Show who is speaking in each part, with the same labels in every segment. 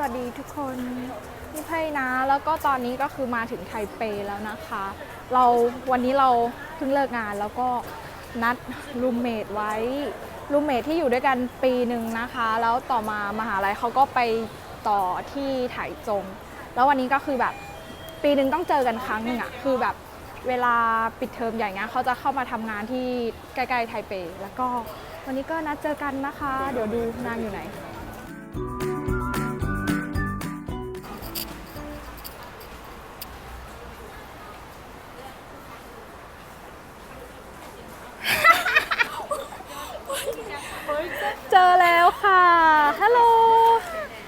Speaker 1: สวัสดีทุกคนนี่ไพ่นะ แล้วก็ตอนนี้ก็คือมาถึงไทเปแล้วนะคะ เราวันนี้เราเพิ่งเลิกงานแล้วก็นัดรูมเมทไว้รูมเมทที่อยู่ด้วยกันปีหนึ่งนะคะ แล้วต่อมามหาลัยเขาก็ไปต่อที่ไถจง แล้ววันนี้ก็คือแบบปีหนึ่งต้องเจอกันครั้งหนึงอะคือแบบเวลาปิดเทอมอย่งเงี้ยเขาจะเข้ามาทำงานที่ใกล้ๆไทเป แล้วก็วันนี้ก็นัดเจอกันนะคะ เดี๋ยวดูนางอยู่ไหน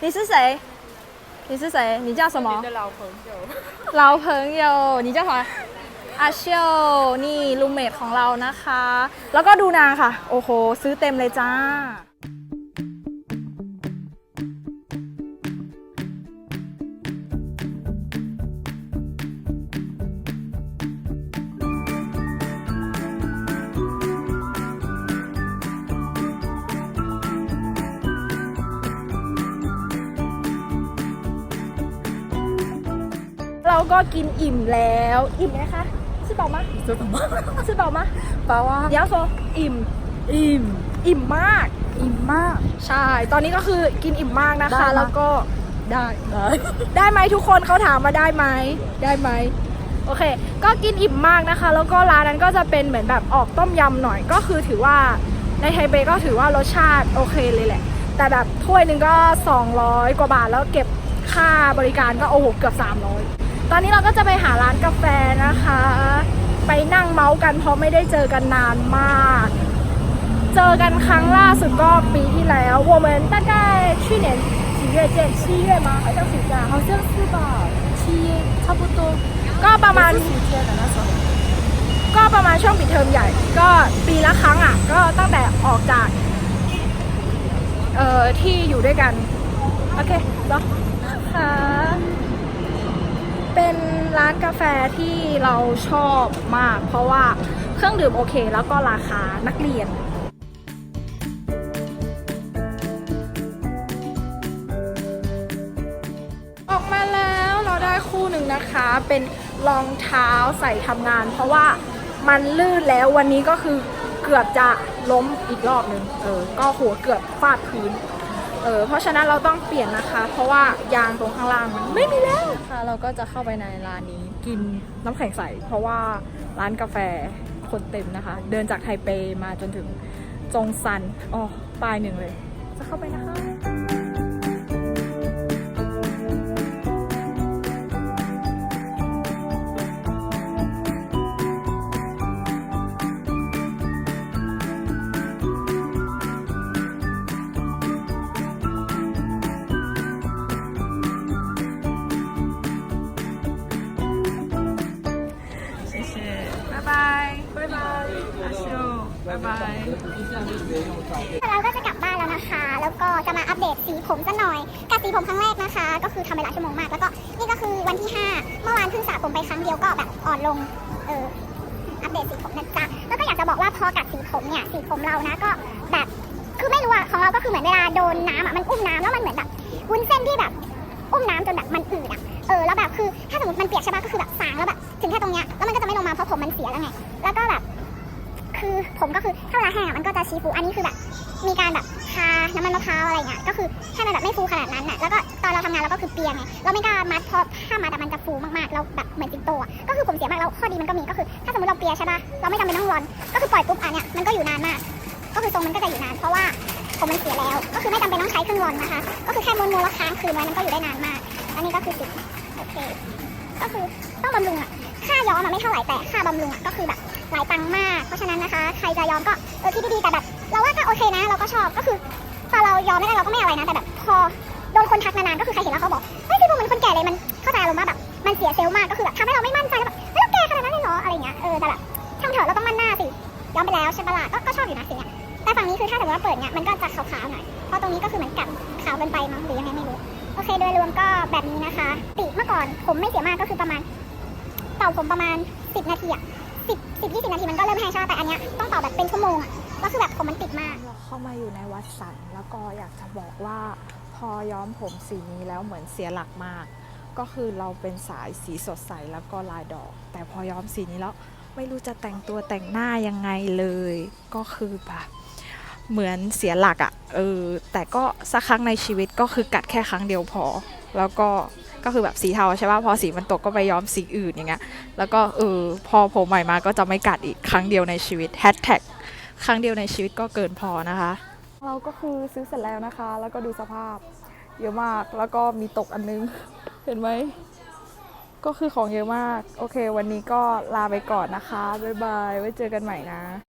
Speaker 1: 你是谁你是谁你叫什么
Speaker 2: 的老朋友，
Speaker 1: เราเพิงโยนี่เจ้าของอาเชียวนี่รูมเมทของเรานะคะ แล้วก็ดูนางค่ะ โอ้โห ซื้อเต็มเลยจ้า ราก็กินอิ่มแล้ว อิ่มไหมคะซื้อเปล่ามะ
Speaker 2: ซื้อเป
Speaker 1: ล่ามะซื้อเปล่ามะ
Speaker 2: เปล่าว่า
Speaker 1: เดี๋ยวโซอิ่ม
Speaker 2: อิ่ม
Speaker 1: อิ่มมาก
Speaker 2: อิ่มมาก
Speaker 1: ใช่ ตอนนี้ก็คือกินอิ่มมากนะคะ แล้วก็ได้
Speaker 2: ได้
Speaker 1: ได้ไหมทุกคนเขาถามมาได้ไหมได้ไหมโอเค ก็กินอิ่มมากนะคะ แล้วก็ร้านนั้นก็จะเป็นเหมือนแบบออกต้มยำหน่อย ก็คือถือว่าในไทเปก็ถือว่ารสชาติโอเคเลยแหละ แต่แบบถ้วยหนึ่งก็ 200 กว่าบาทแล้วเก็บค่าบริการก็โอ้โหเกือบ 300 ตอนนี้เราก็จะไปหาร้านกาแฟนะคะ ไปนั่งเมาส์กันเพราะไม่ได้เจอกันนานมาก เจอกันครั้งล่าสุดก็ปีที่แล้ว我们大概去年几月见七月吗好像暑假
Speaker 2: 好像是吧，七差不多，
Speaker 1: ก็ประมาณ
Speaker 2: 暑假的那时候。
Speaker 1: ก็ประมาณช่วงปิดเทอมใหญ่ ก็ปีละครั้งอ่ะ ก็ตั้งแต่ออกจาก เอ่อ ที่อยู่ด้วยกัน โอเคเนาะค่ะ เป็น ร้านกาแฟที่เราชอบมาก เพราะว่าเครื่องดื่มโอเค แล้วก็ราคานักเรียนออกมาแล้วเราได้คู่หนึ่งนะคะเป็นรองเท้าใส่ทำงาน เพราะว่ามันลื่นแล้ววันนี้ก็คือเกือบจะล้มอีกรอบหนึ่งเออก็หัวเกือบฟาดพื้น เออเพราะฉะนั้นเราต้องเปลี่ยนนะคะ เพราะว่ายางตรงข้างล่างมันไม่มีแล้วค่ะเราก็จะเข้าไปในร้านนี้กินน้ำแข็งใส เพราะว่าร้านกาแฟคนเต็มนะคะ เดินจากไทเปมาจนถึงจงซันอ๋อปลายหนึ่งเลย จะเข้าไปนะคะา
Speaker 2: ย
Speaker 1: บา
Speaker 2: ยบ๊ายบา
Speaker 1: ยอาชูบ๊ายบาย
Speaker 3: เราก็จะกลับบ้านแล้วนะคะ แล้วก็จะมาอัปเดตสีผมกันหน่อยการสีผมครั้งแรกนะคะ ก็คือทำไปหลายชั่วโมงมาก แล้วก็นี่ก็คือวันที่ 5 เมื่อวานเพิ่งสระผมไปครั้งเดียวก็แบบอ่อนลง เออ อัปเดตสีผมนะจ๊ะ แล้วก็อยากจะบอกว่าพอกัดสีผมเนี่ย สีผมเรานะก็แบบ คือไม่รู้อะของเราก็คือเหมือนเวลาโดนน้ำอะมันอุ้มน้ำแล้วมัน สียแล้วไง แล้วก็แบบ คือผมก็คือถ้าเวลาแห้งอะมันก็จะชีฟู อันนี้คือแบบ มีการแบบทาน้ำมันมะพร้าวอะไรเงี้ย ก็คือให้มันแบบไม่ฟูขนาดนั้นน่ะ แล้วก็ตอนเราทำงานเราก็คือเปียงไง เราไม่กล้ามัดเพราะถ้ามัดอะมันจะฟูมากๆ เราแบบเหมือนจิงโตอะก็คือผมเสียมากแล้วข้อดีมันก็มีก็คือ ถ้าสมมติเราเปียใช่ปะเราไม่จำเป็นต้องรอน ก็คือปล่อยปุ๊บอันเนี้ยมันก็อยู่นานมาก ก็คือทรงมันก็จะอยู่นาน เพราะว่าผมมันเสียแล้ว ก็คือไม่จำเป็นต้องใช้เครื่องรอนนะคะ ก็คือแค่ม้วนๆแล้วค้างคืนไว้มันก็อยู่ได้นานมาก อันนี้ก็คือติโอเค ก็คือต้องบำรุงอะ ค่าย้อมอะไม่เท่าไหร่แต่ค่าบำรุงอะก็คือแบบหลายตังค์มาก เพราะฉะนั้นนะคะ ใครจะย้อมก็เออคิดดีๆแต่แบบเราว่าก็โอเคนะ เราก็ชอบก็คือตอนเรายอมไม่ได้เราก็ไม่อะไรนะแต่แบบพอโดนคนทักนานๆก็คือใครเห็นแล้วเขาบอกเฮ้ยพี่บูมเหมือนคนแก่เลยมันเข้าใจอารมณ์ว่าแบบมันเสียเซลล์มากก็คือแบบทำให้เราไม่มั่นใจแล้วแบบเฮ้ยเราแก่ขนาดนั้นเลยเหรออะไรเงี้ยเออแต่แบบช่างเถอะเราต้องมั่นหน้าสิยอมไปแล้วใช่ปะล่ะก็ก็ชอบอยู่นะสีเนี้ยแต่ฝั่งนี้คือถ้าสมมติว่าเปิดเนี้ยมันก็จะขาวๆหน่อยเพราะตรงนี้ก็คือเหมือนกับขาวเกินไปมั้งหรือยังไงไม่รู้โอเคโดยรวมก็แบบนี้นะคะ ติเมื่อก่อนผมไม่เสียมากก็คือประมาณ ผมประมาณ 10 นาทีอะสิบสิบยี่สิบนาทีมันก็เริ่มแห้งใช่ปะแต่อันเนี้ยต้องเป่าแบบเป็นชั่วโมงอะก็คือแบบผมมันติดมาก
Speaker 1: เราเข้ามาอยู่ในวัดสันแล้วก็อยากจะบอกว่าพอย้อมผมสีนี้แล้วเหมือนเสียหลักมาก ก็คือเราเป็นสายสีสดใสแล้วก็ลายดอก แต่พอย้อมสีนี้แล้วไม่รู้จะแต่งตัวแต่งหน้ายังไงเลย ก็คือแบบเหมือนเสียหลักอะ่ะเออแต่ก็สักครั้งในชีวิตก็คือกัดแค่ครั้งเดียวพอ แล้วก็ก็คือแบบสีเทาใช่ป่ะพอสีมันตกก็ไปย้อมสีอื่นอย่างเงี้ยแล้วก็เออพอผมใหม่มาก็จะไม่กัดอีกครั้งเดียวในชีวิตแฮชแท็กครั้งเดียวในชีวิตก็เกินพอนะคะ เราก็คือซื้อเสร็จแล้วนะคะ แล้วก็ดูสภาพเยอะมากแล้วก็มีตกอันนึง เห็นไหมก็คือของเยอะมาก โอเค วันนี้ก็ลาไปก่อนนะคะ บ๊ายบาย ไว้เจอกันใหม่นะ